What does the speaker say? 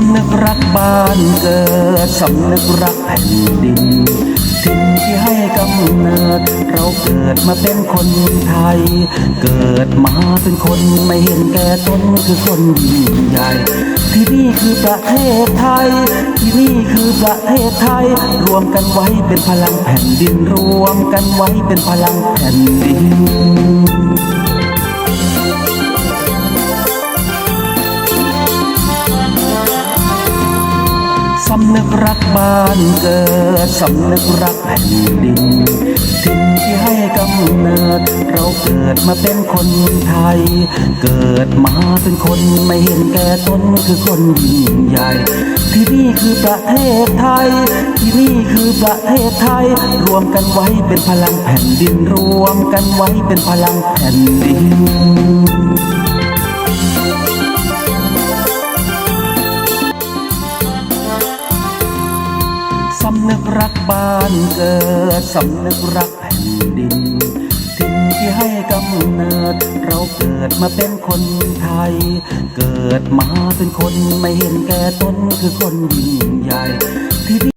ำนึกรักบ้านเกิด สำนึกรักแผ่นดิน ถิ่นที่ให้กำเนิด เราเกิดมาเป็นคนไทย เกิดมาเป็นคนไม่เห็นแก่ตนคือคนยิ่งใหญ่ ที่นี่คือประเทศไทย ที่นี่คือประเทศไทย รวมกันไว้เป็นพลังแผ่นดิน รวมกันไว้เป็นพลังแผ่นดินำนึกรักบ้านเกิด สำนึกรักแผ่นดิน ถิ่นที่ให้กำเนิด เราเกิดมาเป็นคนไทย เกิดมาเป็นคนไม่เห็นแก่ตนคือคนยิ่งใหญ่ ที่นี่คือประเทศไทย ที่นี่คือประเทศไทย รวมกันไว้เป็นพลังแผ่นดิน รวมกันไว้เป็นพลังแผ่นดิน สำนึกรักบ้านเกิด สำนึกรักแผ่นดินถิ่นที่ให้กำเนิด เราเกิดมาเป็นคนไทย เกิดมาเป็นคนไม่เห็นแก่ตนคือคนยิ่งใหญ่ที่นี่